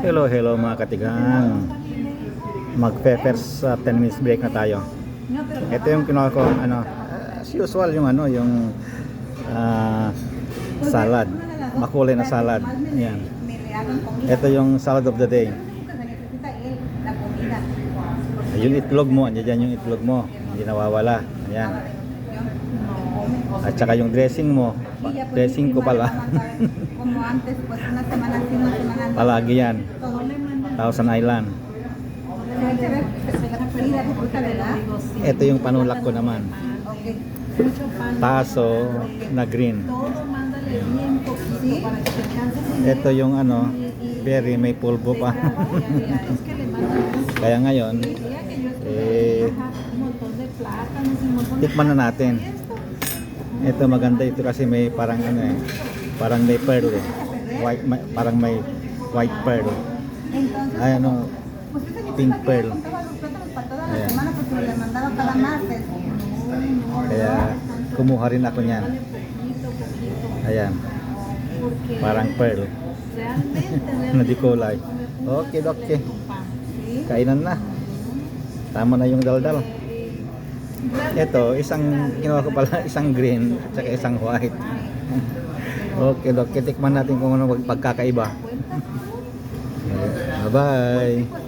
Hello, hello mga katigang. Mag-peppers sa 10 minutes break na tayo. Ito yung kinuha ko, ano, as usual yung ano, yung ah, salad. Makulay na salad. Yan. Ito yung salad of the day. Yung itlog mo, andyan yung itlog mo. Hindi nawawala. Ayan. At saka yung dressing mo. Dressing ko pala. Palagi yan. Thousand Island. Ito yung panulak ko naman. Taso na green. Ito yung ano, berry may pulbo pa. Kaya ngayon, eh, tikman na natin. Ito maganda ito kasi may parang ano eh, parang may pearl eh. White, may- parang may white pearl. Ay ano, pink pearl. Ayan. Kaya kumuha rin ako niyan. Ayan, parang pearl. na di kulay. Okay, okay. Kainan na. Tama na yung daldal. Ito, isang ginawa ko pala, isang green at saka isang white. okay, dok. Kitikman natin kung ano pagkakaiba. Bye-bye.